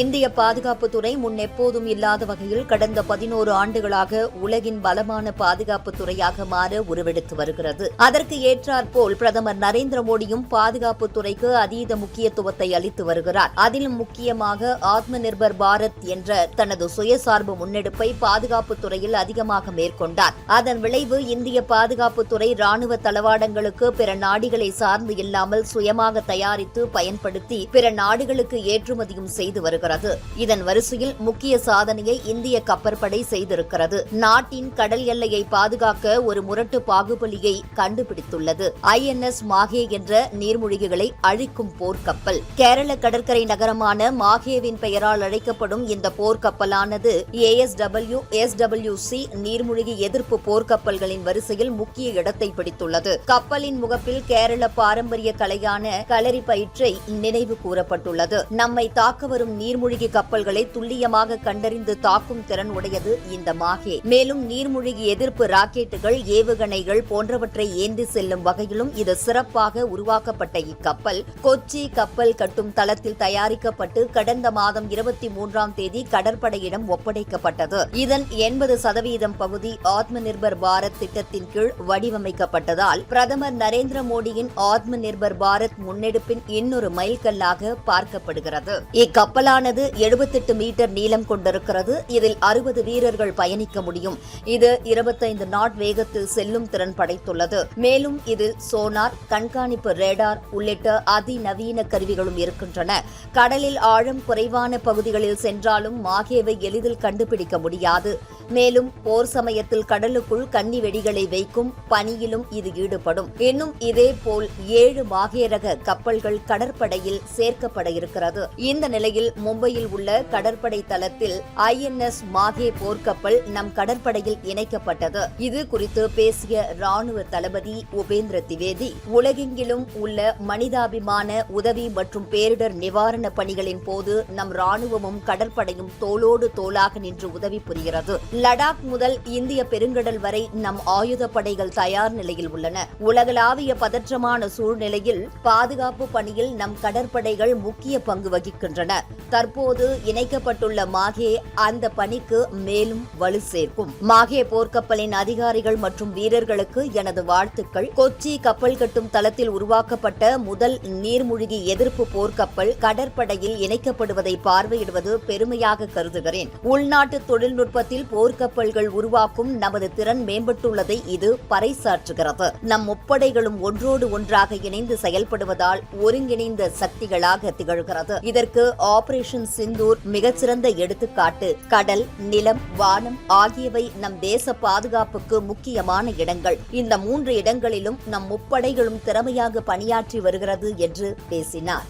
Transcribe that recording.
இந்திய பாதுகாப்புத்துறை முன்னெப்போதும் இல்லாத வகையில் கடந்த பதினோரு ஆண்டுகளாக உலகின் பலமான பாதுகாப்புத்துறையாக மாற உருவெடுத்து வருகிறது. அதற்கு ஏற்றாற்போல் பிரதமர் நரேந்திர மோடியும் பாதுகாப்புத்துறைக்கு அதீத முக்கியத்துவத்தை அளித்து வருகிறார். அதிலும் முக்கியமாக ஆத்ம நிர்பர் பாரத் என்ற தனது சுயசார்பு முன்னெடுப்பை பாதுகாப்புத்துறையில் அதிகமாக மேற்கொண்டார். அதன் விளைவு இந்திய பாதுகாப்புத்துறை ராணுவ தளவாடங்களுக்கு பிற நாடுகளை சார்ந்து இல்லாமல் சுயமாக தயாரித்து பயன்படுத்தி பிற நாடுகளுக்கு ஏற்றுமதியும் செய்து வருகிறது. வருகிறது இதன் வரிசையில் முக்கிய சாதனையை இந்திய கப்பற்படை செய்திருக்கிறது. நாட்டின் கடல் எல்லையை பாதுகாக்க ஒரு முரட்டு பாகுபலியை கண்டுபிடித்துள்ளது. ஐஎன்எஸ் மாஹே என்ற நீர்மூழ்கிகளை அழிக்கும் போர்க்கப்பல். கேரள கடற்கரை நகரமான மாஹேவின் பெயரால் அழைக்கப்படும் இந்த போர்க்கப்பலானது A S W S W C நீர்மூழ்கி எதிர்ப்பு போர்க்கப்பல்களின் வரிசையில் முக்கிய இடத்தை பிடித்துள்ளது. கப்பலின் முகப்பில் கேரள பாரம்பரிய கலையான களரி பயிற்றை நினைவு கூறப்பட்டுள்ளது. நம்மை தாக்க வரும் நீர் நீர்மூழ்கி கப்பல்களை துல்லியமாக கண்டறிந்து தாக்கும் திறன் உடையது இந்த மாஹே மேலும் நீர்மூழ்கி எதிர்ப்பு ராக்கெட்டுகள் ஏவுகணைகள் போன்றவற்றை ஏந்தி செல்லும் வகையிலும் இது சிறப்பாக உருவாக்கப்பட்ட இக்கப்பல். கொச்சி கப்பல் கட்டும் தளத்தில் தயாரிக்கப்பட்டு கடந்த மாதம் இருபத்தி மூன்றாம் தேதி கடற்படையிடம் ஒப்படைக்கப்பட்டது. இதன் எண்பது சதவீதம் பகுதி ஆத்ம நிர்பர் பாரத் திட்டத்தின் கீழ் வடிவமைக்கப்பட்டதால் பிரதமர் நரேந்திர மோடியின் ஆத்ம நிர்பர் பாரத் முன்னெடுப்பின் இன்னொரு மைல்கல்லாக பார்க்கப்படுகிறது. இக்கப்பலான இக்கப்பலானது எழுபத்தெட்டு மீட்டர் நீளம் கொண்டிருக்கிறது. இதில் அறுபது வீரர்கள் பயணிக்க முடியும். இது இருபத்தைந்து நாட் வேகத்தில் செல்லும் திறன் படைத்துள்ளது. மேலும் இதில் சோனார் கண்காணிப்பு ரேடார் உள்ளிட்ட அதிநவீன கருவிகளும் இருக்கின்றன. கடலில் ஆழம் குறைவான பகுதிகளில் சென்றாலும் மாகேவை எளிதில் கண்டுபிடிக்க முடியாது. மேலும் போர் சமயத்தில் கடலுக்குள் கன்னி வெடிகளை வைக்கும் பணியிலும் இது ஈடுபடும். இன்னும் இதேபோல் ஏழு மாகே ரக கப்பல்கள் கடற்படையில் சேர்க்கப்பட இருக்கிறது. இந்த நிலையில் மும்பையில் உள்ள கடற்படை தளத்தில் ஐஎன்எஸ் மாகே போர்க்கப்பல் நம் கடற்படையில் இணைக்கப்பட்டது. இது குறித்து பேசிய ராணுவ தளபதி உபேந்திர திவேதி உலகெங்கிலும் உள்ள மனிதாபிமான உதவி மற்றும் பேரிடர் நிவாரண பணிகளின் போது நம் ராணுவமும் கடற்படையும் தோளோடு தோளாக நின்று உதவி புரிகிறது. லடாக் முதல் இந்திய பெருங்கடல் வரை நம் ஆயுதப்படைகள் தயார் நிலையில் உள்ளன. உலகளாவிய பதற்றமான சூழ்நிலையில் பாதுகாப்பு பணியில் நம் கடற்படைகள் முக்கிய பங்கு வகிக்கின்றன. தற்போது இணைக்கப்பட்டுள்ள மாகே அந்த பணிக்கு மேலும் வலு சேர்க்கும். மாகே போர்க்கப்பலின் அதிகாரிகள் மற்றும் வீரர்களுக்கு எனது வாழ்த்துக்கள். கொச்சி கப்பல் கட்டும் தளத்தில் உருவாக்கப்பட்ட முதல் நீர்மூழ்கி எதிர்ப்பு போர்க்கப்பல் கடற்படையில் இணைக்கப்படுவதை பார்வையிடுவது பெருமையாக கருதுகிறேன். உள்நாட்டு தொழில்நுட்பத்தில் போர்க்கப்பல்கள் உருவாக்கும் நமது திறன் மேம்பட்டுள்ளதை இது பறைசாற்றுகிறது. நம் முப்படைகளும் ஒன்றோடு ஒன்றாக இணைந்து செயல்படுவதால் ஒருங்கிணைந்த சக்திகளாக திகழ்கிறது. இதற்கு ஆபரேஷன் ஆபரேஷன் சிந்தூர் மிகச்சிறந்த எடுத்துக்காட்டு. கடல் நிலம் வானம் ஆகியவை நம் தேச பாதுகாப்புக்கு முக்கியமான இடங்கள். இந்த மூன்று இடங்களிலும் நம் முப்படைகளும் திறமையாக பணியாற்றி வருகிறது என்று பேசினார்.